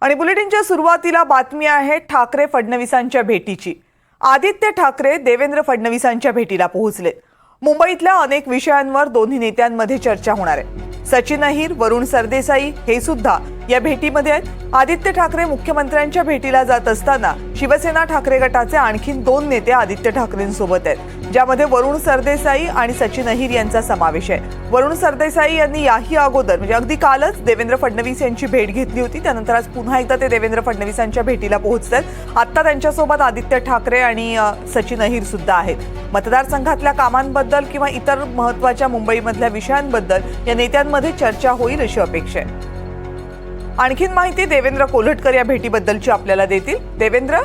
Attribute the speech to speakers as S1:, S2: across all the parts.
S1: आणि बुलेटिनच्या सुरुवातीला बातमी आहे ठाकरे फडणवीसांच्या भेटीची. आदित्य ठाकरे देवेंद्र फडणवीसांच्या भेटीला पोहोचले. मुंबईतल्या अनेक विषयांवर दोन्ही नेत्यांमध्ये चर्चा होणार आहे. सचिन अहिर वरुण सरदेसाई हे सुद्धा या भेटीमध्ये आहेत आदित्य ठाकरे मुख्यमंत्र्यांच्या भेटीला जात असताना शिवसेना ठाकरे गटाचे आणखीन दोन नेते आदित्य ठाकरेंसोबत आहेत ज्यामध्ये वरुण सरदेसाई आणि सचिन अहिर यांचा समावेश आहे. वरुण सरदेसाई यांनी याही अगोदर म्हणजे अगदी कालच देवेंद्र फडणवीस यांची भेट घेतली होती. त्यानंतर आज पुन्हा एकदा ते देवेंद्र फडणवीसांच्या भेटीला पोहोचत आहेत आत्ता त्यांच्यासोबत आदित्य ठाकरे आणि सचिन अहिर सुद्धा आहेत. मतदारसंघातल्या कामांबद्दल किंवा इतर महत्त्वाच्या मुंबईमधल्या विषयांबद्दल या नेत्यांमध्ये चर्चा होईल अशी अपेक्षा आहे. आणखीन माहिती देवेंद्र कोल्हटकर या भेटीबद्दलची आपल्याला देतील. देवेंद्र?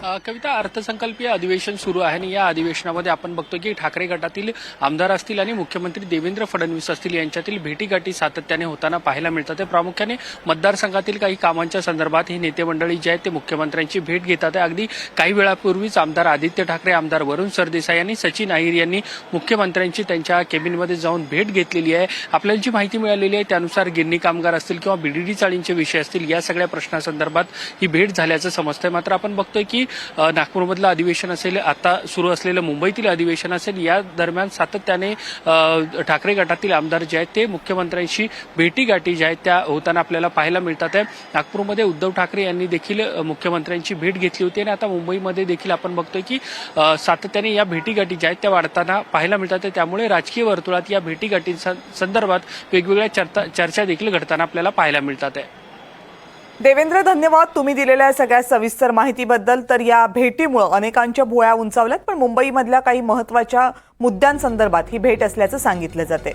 S2: कविता अर्थसंकल्पीय अधिवेशन सुरू आहे आणि या अधिवेशनामध्ये आपण बघतो की ठाकरे गटातील आमदार असतील आणि मुख्यमंत्री देवेंद्र फडणवीस असतील यांच्यातील भेटीगाठी सातत्याने होताना पाहायला मिळतात. ते प्रामुख्याने मतदारसंघातील काही कामांच्या संदर्भात ही नेते मंडळी जे आहेत ते मुख्यमंत्र्यांची भेट घेतात. अगदी काही वेळापूर्वीच आमदार आदित्य ठाकरे आमदार वरुण सरदेसाई आणि सचिन अहिर यांनी मुख्यमंत्र्यांची त्यांच्या केबिनमध्ये जाऊन भेट घेतलेली आहे. आपल्याला जी माहिती मिळालेली आहे त्यानुसार गिरणी कामगार असतील किंवा बीडीडी चाळींचे विषय असतील या सगळ्या प्रश्नासंदर्भात ही भेट झाल्याचं समजतंय. मात्र आपण बघतोय की नागपूरमधलं अधिवेशन असेल आता सुरू असलेलं मुंबईतील अधिवेशन असेल या दरम्यान सातत्याने ठाकरे गटातील आमदार जे आहेत ते मुख्यमंत्र्यांशी भेटीगाठी ज्या आहेत त्या होताना आपल्याला पाहायला मिळतात आहे. नागपूरमध्ये उद्धव ठाकरे यांनी देखील मुख्यमंत्र्यांची भेट घेतली होती आणि आता मुंबईमध्ये देखील आपण बघतोय की सातत्याने या भेटीगाठी ज्या आहेत त्या वाढताना पाहायला मिळतात आहे. त्यामुळे राजकीय वर्तुळात या भेटीगाठींसंदर्भात वेगवेगळ्या चर्चा चर्चा देखील घडताना आपल्याला पाहायला मिळतात आहे.
S1: देवेंद्र धन्यवाद तुम्ही दिलेल्या सगळ्या सविस्तर माहितीबद्दल. तर या भेटीमुळे अनेकांच्या भुळ्या उंचावल्यात पण मुंबईमधल्या काही महत्त्वाच्या मुद्द्यांसंदर्भात ही भेट असल्याचं सांगितलं जाते